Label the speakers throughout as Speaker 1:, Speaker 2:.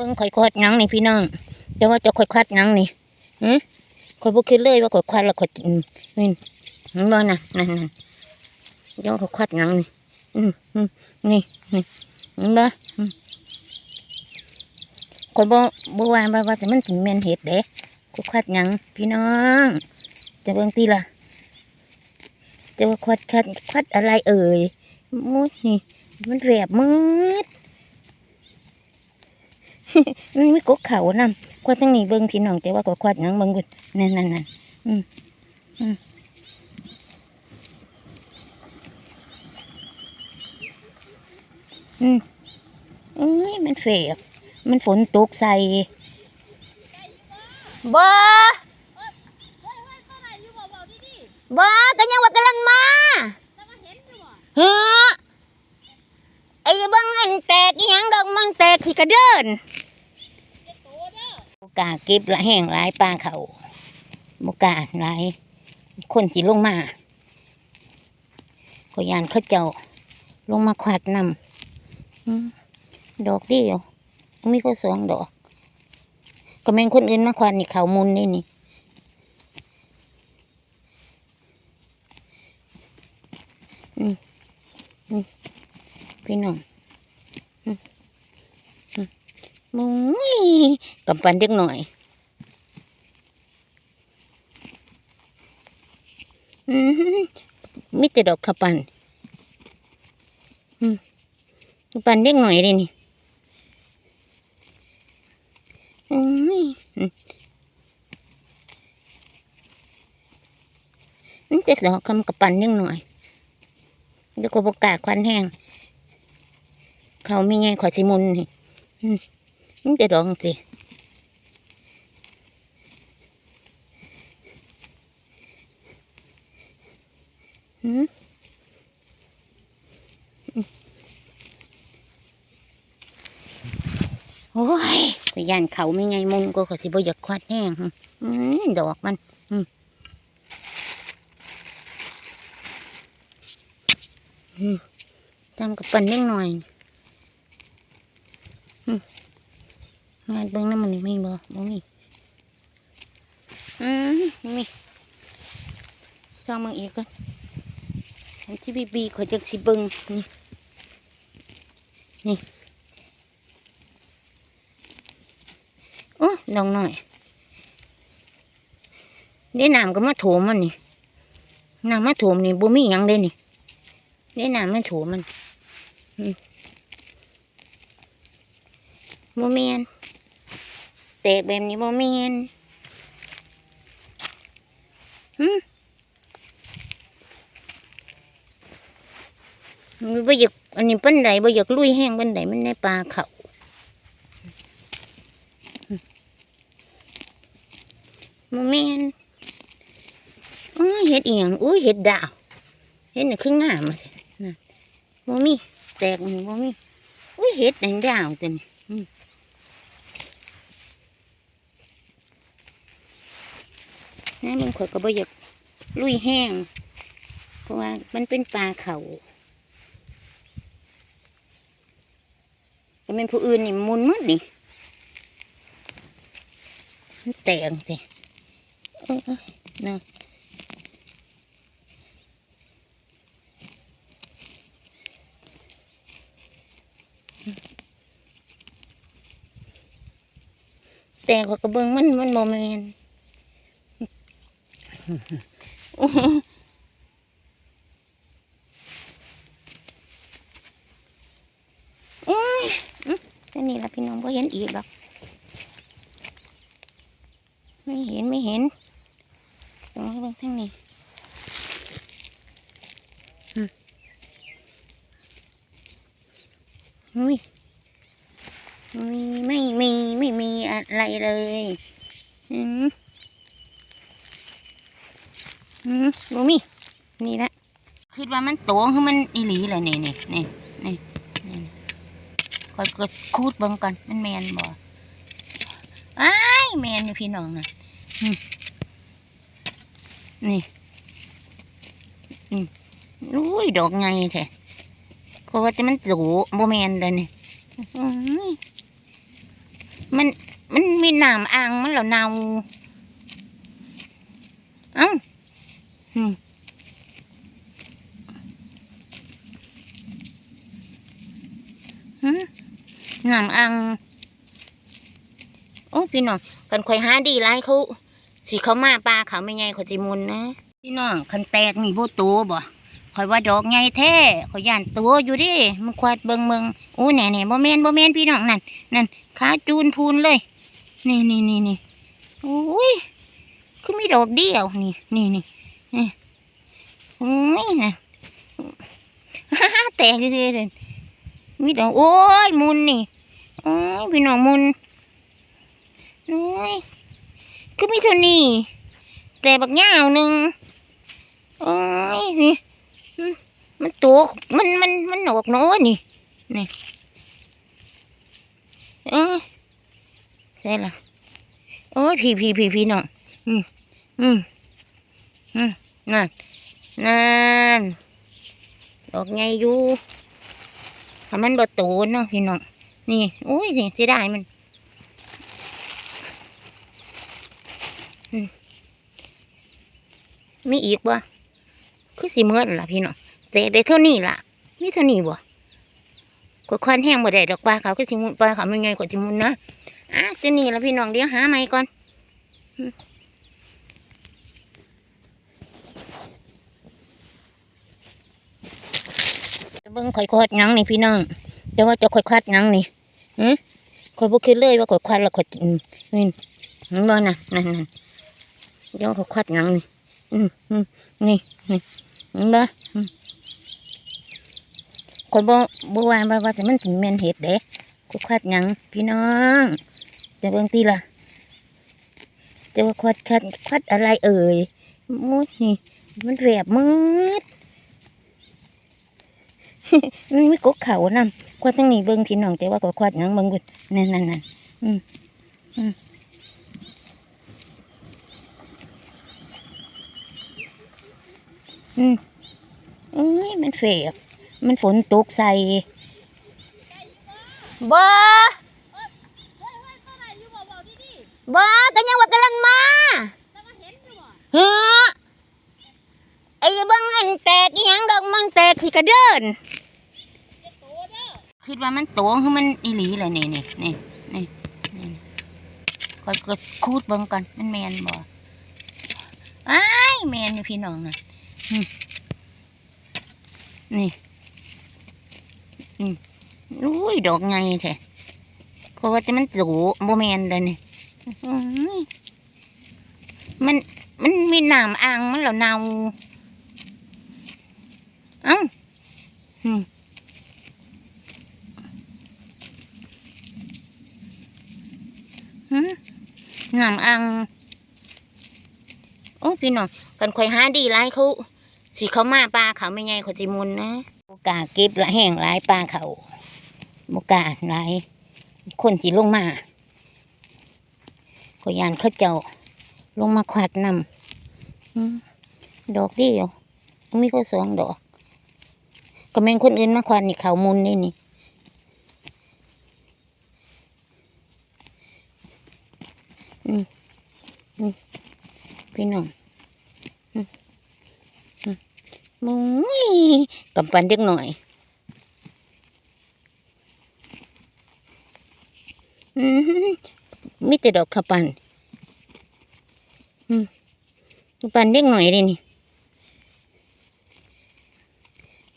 Speaker 1: เบิ่งข่อยควัดยังนี่พี่น้องแต่ว่าจะข่อยควัดยังนี่หือข่อยบ่คิดเลยว่าข่อยควัดแล้วข่อยอืมนี่เห็นบ่น่ะนั่นนั่นเดี๋ยวข่อยควัดยังนี่อืมอืมนี่นี่เห็นบ่อืมข่อยบ่บ่ว่าว่าว่าแต่มันถึงแม่นเฮ็ดเด้ข่อยควัดยังพี่น้อง จะเบิ่งติล่ะจะว่าควัดควัดควัดอะไรเอ่ยโอ้ยนี่มันแหวบมืด มันมีกกเขานำควาดทั้งนี้เบิ่งพี่น้องแต่ว่าก็ควาดยังเบิ่งบิ่งนั่นนั่นนั่นอืมอืมอืมเอ้ยมันเฟียบมันฝนตกใส่บ่บ่ก็ยังว่ากำลังมาเฮ้อไอ้บังอันแตกยังดอกมันแตกขี้กระเดิน กาเก็บละแห้งหลายปลาเขาบกาหลายคนที่ลงมาก็ยานเขาเจ้าลงมาขวัดนำอืมดอกเดียวมีก็สองดอก ก็แม่นคนอื่นมาขวัดนี่เขามุนนี่นี่พี่น้องอืมอืม มุ้ยกำปั้นเด็กหน่อยอืมมีแต่ดอกขปันอืมขปันเด็กหน่อยเลยนี่อืมอืมนี่จะดอกคำกระปันเด็กหน่อยเดี๋ยวก็บกล้าควันแห้ง เขามีไงขอสิมุนนี่ มนี่จะดอกสิหืมโอ้ยก็ย่านเขาไม่ไงมุนก็ขอสิบ่อยากควัดแห้งอืมดอกมันอืมอืมทำกับปันเล็กหน่อยอืม งานเบิ่งน้ำมันมีบ่บ่มีอืมมีจองมึงอีกก่อนอันที่บีบีขอจักสิเบิ้งนี่นี่โอ้ดองหน่อยได้น้ำก็มาโถมมันนี่น้ำมาโถมนี่บ่มีหยังเลยนี่ได้น้ำมาโถมมันอืมบ่เมียน แตกแบบนี้บ่เมียนหืมมันบ่อยากอันนี้ปันใดบ่อยากลุยแห้งปันใดมันในปลาเขาโมเมนอ้ยเห็ดอีหยังอุ้ยเห็ดดาวเห็ดน่ะคืองามเลยนะโมมีแตกมันโมมีอุ้ยเห็ดแดงดาวตัวนี้อืม นั่นมันข่อยก็บ่อยากลุยแห้ง เพราะว่ามันเป็นปลาเขาก็เป็นผู้อื่นนี่มุนหมดนี่มันแตกสิเออเออนะแต่ขอกระเบิงมันมันโมเมน โอ้ยแค่นี้ละพี่น้องก็เห็นอีกหรอกไม่เห็นไม่เห็นตรงนี้เบางทั้งนี้อืมอุ้ยอุ้ยไม่มีไม่มีอะไรเลยอืม อืมบ่มี นี่ละคิดว่ามันโตคือมันอีหลีเลยนี่นี่นี่นี่นี่คอยก็คูดเบิ่งก่อนมันแมนบ่อ้ายแมนอยู่พี่น้องน่ะอืมนี่อืมอุ้ยดอกไงแท้ก็ว่าแต่มันสูบ่แมนเลยนี่มันมันมีน้ำอ่างมันแล้วเนาเอ้าอืมหืม น้ำอ่างโอ้พี่น้องกันข่อยหาดีไรเขาสิเขามาปลาเขาไม่ไงเขาจิมุนนะ พี่น้องคันแตกมีโบโตบ่ข่อยว่าดอกใหญ่แท้ข่อยย่านตัวอยู่ดิมันควาดเบิงเบิงโอ้แหน่แหน่บ่แมนบ่แมนพี่น้องนั่นนั่นขาจูนพูนเลย นี่นี่นี่นี่โอ้ยคือมีดอกเดียวนี่นี่นี่ โอ้ยนะแตกเลยเลยมีดอกโอ้ยมุนนี่โอ้ยพี่น้องมุนโอ้ยคือมีเท่านี้แต่บักยาหนึ่งโอ้ยนี่มันตัวมันมันมันหนกน้อยนี่นี่เอ้ยใช่ละโอ้ยพี่พี่พี่พี่น้องอืมอืม นั่นนั่นดอกไงอยู่ถ้ามันบ่โตเนาะพี่น้องนี่โอ้ยเสียดายมันมีอีกบ่คือสิเมื่อล่ะพี่น้องแต่ได้เท่านี้ล่ะมีเท่านี้บ่กดควันแห้งบ่ได้ดอกปลาเขาก็สิมุนปลาเขาไม่ไงกว่าสิมุนนะอะตัวนี้ละพี่น้องเดี๋ยวหาใหม่ก่อนอืมเบิ่งข่อยคอดยังนี่พี่น้องแต่ว่าจะข่อยควัดยังนี่หือข่อยบ่คิดเลยว่าข่อยควัดแล้วข่อยอืมนี่เห็นบ่นะนั่นนั่นเดี๋ยวข่อยควัดยังนี่อืมอืมนี่นี่เห็นบ่อืมคนบ่บ่ว่าว่าว่าแต่มันถึงแม่นเห็ดเด้กูควัดยังพี่น้องจะเบิ่งตีล่ะจะว่าควัดควัดควัดอะไรเอ่ยมุ้ยนี่มันแหวบมืด มันมีกกเขานำควัดตั้งนี้เบิ่งพี่น้องแต่ว่าก็ควัดหยังเบิ่งบิ่งนั่นนั่นนั่นอืมอืมอืมเอ้ยมันเฟียบมันฝนตกใส่บ่บ่ก็ยังว่ากำลังมาเฮ้อไอ้เบังอันแตกยังดอกมันแตกขี้กระเดิน คิดว่ามันโตคือมันอีหลีเลยนี่นี่นี่นี่นี่ก็ก็คูดเบิ่งก่อนมันแมนบ่อ้แมนอยู่พี่น้องน่ะนี่อืมอุ้ยดอกไงแท้เพราะว่าแต่มันสูโบแมนเลยนี่มันมันมีน้ำอ่างมันแล้วเนาเอ้าอืม หืมน้ำอ่างโอ้พี่น้องกันคอยหาดีไรเขาสิเขามาปลาเขาไม่ไงเขาจิมุนนะบกาเก็บละแห้งหลายปลาเขาบกาหลายคนที่ลงมาขอยานเขาเจ้าลงมาขวัดนำอืมดอกเดียวมีก็สองดอก ก็แม่นคนอื่นมาขวัดนี่เขามุนนี่นี่ อืมอืมพี่น้องมุ้ยกำปั้นเด็กหน่อยอืมมีแต่ดอกขปันอืมปั้นเด็กหน่อยเลยนี่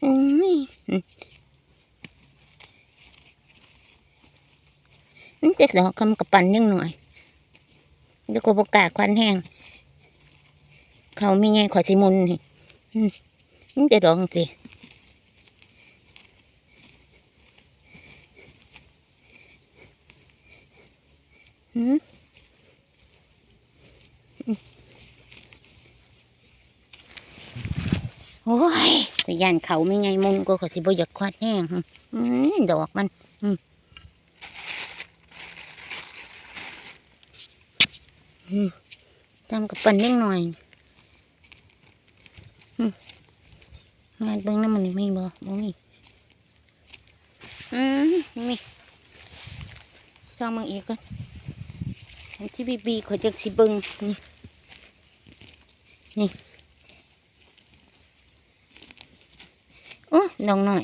Speaker 1: อืมนี่จะดอกคำกระปั้นเด็กหน่อย เดี๋ยวก็ประกาศควันแห้ง เขามีไงขอสิมุนนี่มันจะดองสิหืมโอ้ยไปย่านเขาไม่ไงมุนก็ขอสิบอยากควาดแห้งดอกมัน อืม อืมทำกับปั่นเล็กหน่อยงานเบิ่งน้ำมันมีบ่บ่มีอืมมีใซองมึงอีกก่อนอันที่บีบีขอจักสิเบิ้งนี่นี่โอ้ดองหน่อย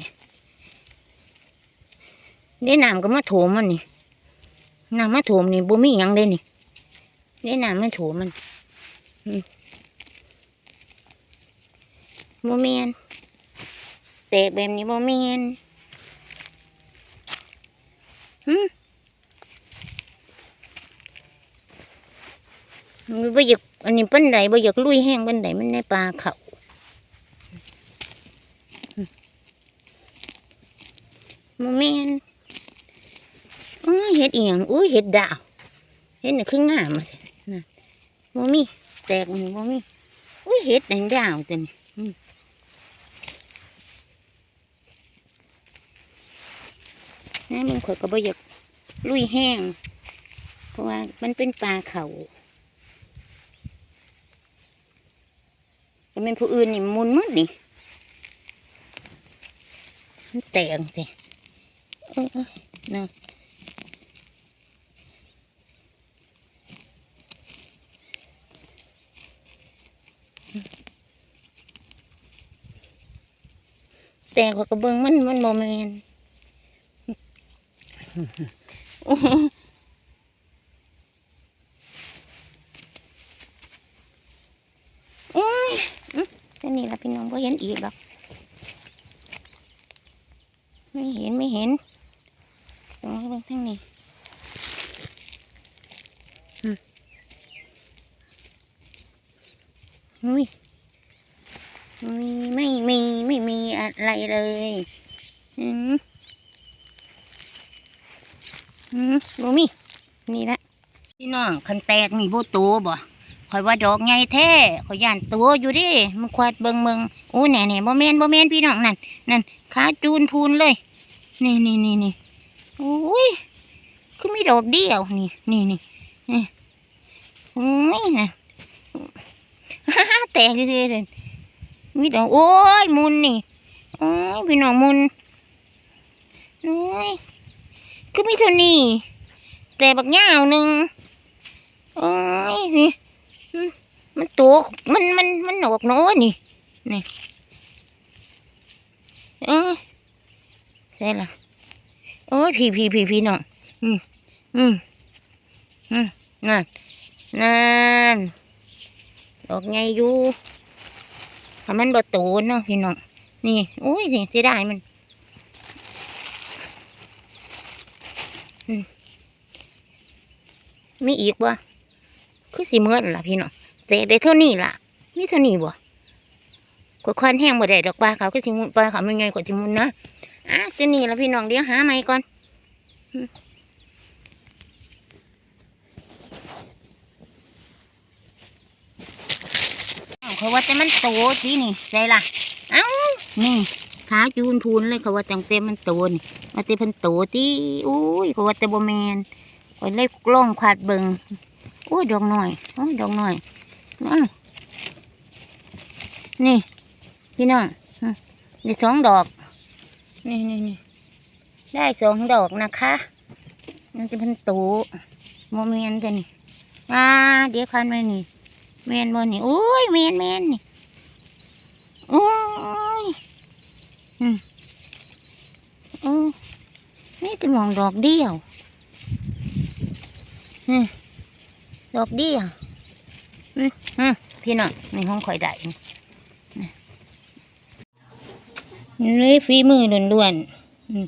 Speaker 1: ได้น้ำก็มาโถมมันนี่น้ำมาโถมนี่บ่มีหยังเด้นี่ ได้น้ำมาโถมมันอืมบ่แม่นแตกแบบนี้บ่แม่นหึมันบ่อยากอันนี้ปันใดบ่อยากลุยแห้งปันใดมันในปลาเขาอืมบ่แม่นอ้ยเฮ็ดเอียงอุ้ยเฮ็ดดาวเฮ็ดน่ะคืองามอะน่ะ บ่มีแตกนี่บ่มีอุ้ยเฮ็ดแดงดาวตัวนี้อืมนะมันข่อยก็บ่อยากลุยแห้ง เพราะว่ามันเป็นปลาเขาแต่เป็นผู้อื่นนี่มุนหมดนี่มันแตกสิเออเออนะ แต่ขอกระเบิงมันมันโมเมนโอ้ยอื้อแค่นี้ละพี่น้องก็เห็นอีกหรอกไม่เห็นไม่เห็นตรงนี้เบางทั้งนี้อุ้ยอุ้ย อะไรเลยอืมอืมบ่มีนี่ละพี่น้องคันแตกมีโบโตบ่ข่อยว่าดอกใหญ่แท้ข่อยย่านตัวอยู่ดิมันควาดเบิงเบิงโอ้แหน่แหน่บ่แมนบ่แมนพี่น้องนั่นนั่นขาจูนพูนเลย นี่นี่นี่นี่โอ้ยคือมีดอกเดียวนี่นี่นี่นี่โอ้ยนะฮ่าฮ่าแตกเลยมีดอกโอ้ยมุนนี่ โอ้ยพี่น้องมุนโอ้ยคือมีเท่านี้แต่บักยาวหนึ่งโอ้ยนี่มันตัวมันมันมันหนอกน้อยนี่นี่เออใช่ละโอ้ยพี่พี่พี่พี่น้องอืมอืมอืมนั่นนั่นดอกไงอยู่ถ้ามันบ่โตเนาะพี่น้อง นี่โอ้ยนี่เสียดายมันมีอีกบ่คือสีเมื่อล่ะพี่น้องเจ๊ได้เท่านี้ล่ะนี่เท่านี้บ่กดควันแห้งบ่ได้ดอกปลาเขาก็สิมุนปลาเขามันไงกว่าสิมุนนะอะเจนี่ล่ะพี่น้องเดี๋ยวหาใหม่ก่อนเขาว่าแต่มันโตสินี่ใช่ล่ะ เอ้า นี่ขาจูนพูนเลยเขาว่าจังเต็มมันโตนี่ว่าแต่เพิ่นโตที่อุ้ยเขาว่าแต่บ่แมนข่อยเลยกล้องขวาดเบิงโอ้ยดอกหน่อยโอ้ยดอกหน่อยอ้านี่ พี่น้องอืมได้สองดอก นี่นี่นี่ได้สองดอกนะคะมันจะเป็นตูโมเมนกันนี่อ่าเดี๋ยวคันไปนี่แมนบนนี่โอ้ยแมนแมนนี่อ้ อืมโอ้นี่จะมองดอกเดียวอืมดอกเดียวอืมพี่น้องในห้องคอยได้นี่นี่ฝีมือล้วนๆอืม